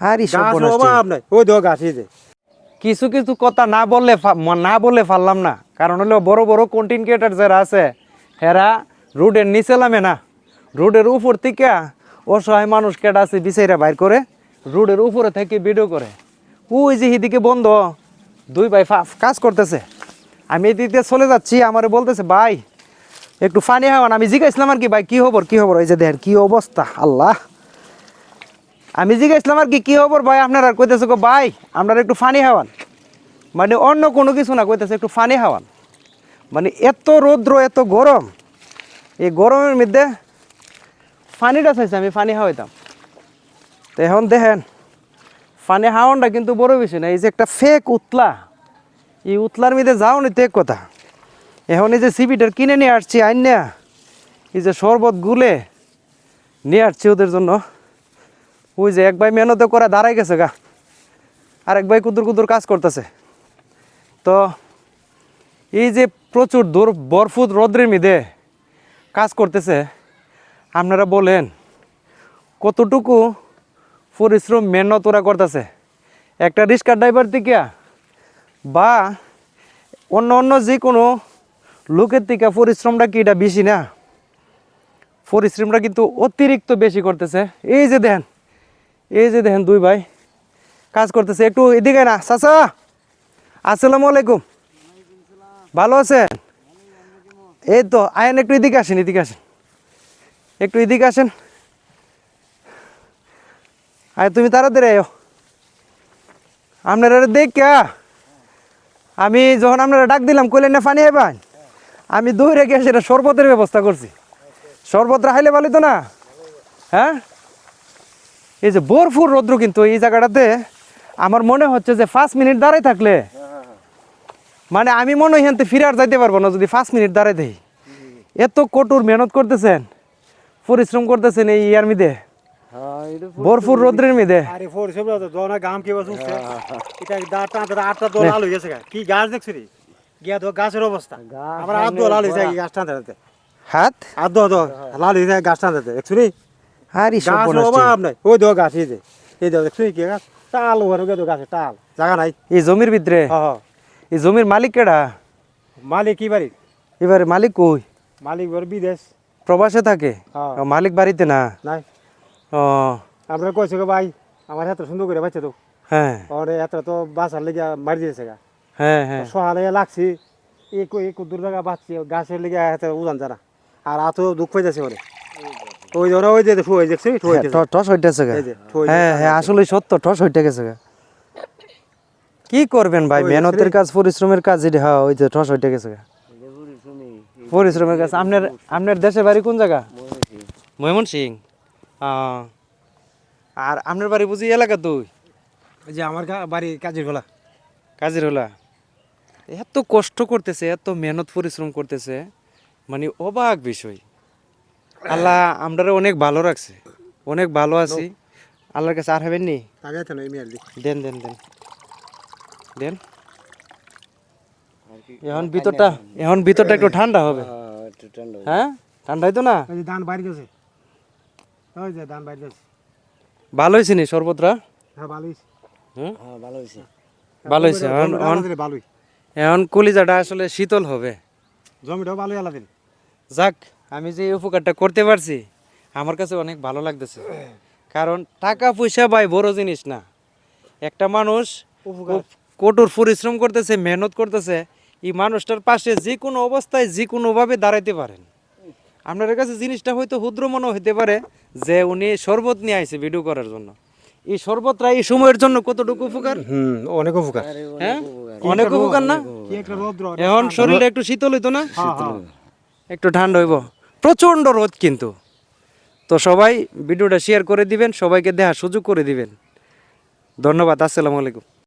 আর এই গাছ সর্বনাশ অভাব নাই। ওই দেখো গাছ কিছু কিছু কথা না বললে না বলে পারলাম না। কারণ হলো বড় বড় কন্টেন্ট ক্রিয়েটার যারা আছে হেরা রোডের নিচে নামে না। রোডের উপর থেকে অসহায় মানুষ কেটা আছে বিচাইরা বাইর করে রোডের উপরে থেকে ভিডিও করে। ওই যে এদিকে বন্ধ দুই ভাই কাজ করতেছে। আমি এদিকে চলে যাচ্ছি আমারে বলতেছে ভাই একটু ফানি হওয়ান আমি জিজ্ঞাসলাম আর কি ভাই কি খবর? কি খবর? ওই যে দেখেন কি অবস্থা? আল্লাহ। আমি জিজ্ঞাসলাম আর কি কি খবর ভাই? আপনার আর কইতেছে গো, ভাই, আপনার একটু ফানি হাওয়ান। মানে অন্য কোনো কিছু না, কইতেছে একটু ফানি হাওয়ান। মানে এত রৌদ্র, এত গরম, এই গরমের মধ্যে ফানিটা চাইছে, আমি ফানি হাওয়াইতাম। তো এখন দেখেন, ফানি হাওয়ানটা কিন্তু বড় বেশি না, এই যে একটা ফেক উতলা, এই উতলার মধ্যে যাও নি, তো এক কথা। এখন এই যে সিপিটার কিনে নিয়ে আসছি, আইন এই যে শরবত গুলে নিয়ে আসছি ওদের জন্য। ওই যে এক ভাই মেহনত করে দাঁড়াই গেছে গা। আর এক ভাই কুদুর কুদুর কাজ করতেছে। তো এই যে প্রচুর দূর বরফুত রোদ্রের মিদে কাজ করতেছে, আপনারা বলেন, কতটুকু পরিশ্রম মেহনত ওরা করতেছে? একটা রিক্সা ড্রাইভার থেকে বা অন্য অন্য যে কোনো লোকের থেকে পরিশ্রমটা কি এটা বেশি না? পরিশ্রমটা কিন্তু অতিরিক্ত বেশি করতেছে। এই যে দেখেন এই যে দেখেন দুই ভাই কাজ করতেছে। একটু এদিকে না, চাচা। আসসালামু আলাইকুম। ভালো আছেন? এই তো, আয়েন, একটু এদিকে আসেন এদিকে আসেন। একটু এদিকে আসেন। আয়, তুমি তাড়াতাড়ি আয়ো। আপনারা দেখ আমি যখন আপনারা ডাক দিলাম, কইলেন, না, পানি হেবান আমি দৌড়ে গিয়ে সেটা শরবতের ব্যবস্থা করছি। শরবত রাখাইলে ভালো তো না? হ্যাঁ? এই যে বরফুর রৌদ্র কিন্তু এই জায়গাটাতে আমার মনে হচ্ছে যে পাঁচ মিনিট দাঁড়াই থাকলে মানে আমি মনে হয় ফিরে আর যাইতে পারব না যদি পাঁচ মিনিট দাঁড়াই দেই। এত কঠোর মেহনত করতেছেন পরিশ্রম করতেছেন এই ইয়ার মিদে বরফুর রৌদ্রের মিদে আরে ফোর সব দোনা গাম কে বস এটা দাঁড়টা দাঁড়টা আটটা দোল আলো গেছে কি গাছ দেখছিস রে? গিয়া তো গাছের অবস্থা। দোল আলো গাছ হাত? দো দো লাল হয়েছে গাছ টানতে টানতে দেখছিস রে? আর অভাব নাই। ওই দো গাছ এই যে এই দো দেখছিস কি গাছ? টাল ওখানে গিয়ে গাছে টাল জায়গা নাই। এই জমির ভিতরে? এই জমির মালিক কেডা? মালিক কি বাড়ি এবারে মালিক কই? মালিক বড় বিদেশ। প্রবাসে থাকে। মালিক বাড়িতে না? নাই। ও। আমরা কইছে ভাই আমার এত সুন্দর করে বাচ্চা তো হ্যাঁ। ওরে এত তো বাসার লেগে মারি দিয়েছে গা। হ্যাঁ হ্যাঁ। সহালে লাগছি। এক এক দূর জায়গা বাঁচছি। গাছের লেগে হাতে উজান জানা আর আতো দুঃখ হয়ে যাচ্ছে ওরে। ওই ধরো ওই যে ঠুই দেখছি হ্যাঁ, হইতেছে যে, ঠুই হ্যাঁ হ্যাঁ আসলে সত্য টস হইতে গেছে কি করবেন ভাই? মেহনতের কাজ পরিশ্রমের কাজ যেটা হ্যাঁ ওই যে টস হইতে গেছে পরিশ্রমের কাজ আপনার আপনার দেশের বাড়ি কোন জায়গা? ময়মন সিং আর আপনার বাড়ি বুঝি এলাকা তুই যে আমার বাড়ি কাজের গলা কাজের হলা এত কষ্ট করতেছে এত মেহনত পরিশ্রম করতেছে মানে অবাক বিষয়। আল্লাহ আমরা অনেক ভালো রাখছে। অনেক ভালো আছি। আল্লাহর কাছে আর হবেন নি? তো দেন দেন দেন। দেন। এখন ভিতরটা এখন ভিতরটা একটু ঠান্ডা হবে। হ্যাঁ ঠান্ডা হইতো না? ওই যে ধান বাইরে গেছে। ওই যে ধান বাইরে গেছে। ভালো হয়েছে নি শরবতরা? হ্যাঁ হ্যাঁ ভালো হয়েছে ভালো হয়েছে এখন ভালোই। এখন কলিজাটা আসলে শীতল হবে। জমিটাও ভালোই আলাদিন। যাক। আমি যে উপকারটা করতে পারছি আমার কাছে অনেক ভালো লাগতেছে। কারণ টাকা পয়সা ভাই বড় জিনিস না। একটা মানুষ কঠোর পরিশ্রম করতেছে মেহনত করতেছে এই মানুষটার পাশে যে কোনো অবস্থায় যে কোনোভাবে দাঁড়াইতে পারেন। আপনার কাছে জিনিসটা হয়তো ক্ষুদ্র মনে হতে পারে যে উনি শরবত নিয়ে আইছে ভিডিও করার জন্য। এই শরবতটা এই সময়ের জন্য কতটুকু উপকার? হুম অনেক উপকার। হ্যাঁ? অনেক উপকার না? এখন শরীরটা একটু শীতল হইতো না? হ্যাঁ, হ্যাঁ। একটু ঠান্ডা হইব। প্রচণ্ড রোদ কিন্তু। তো সবাই ভিডিওটা শেয়ার করে দিবেন, সবাইকে দেখার সুযোগ করে দিবেন। ধন্যবাদ, আসসালামু আলাইকুম।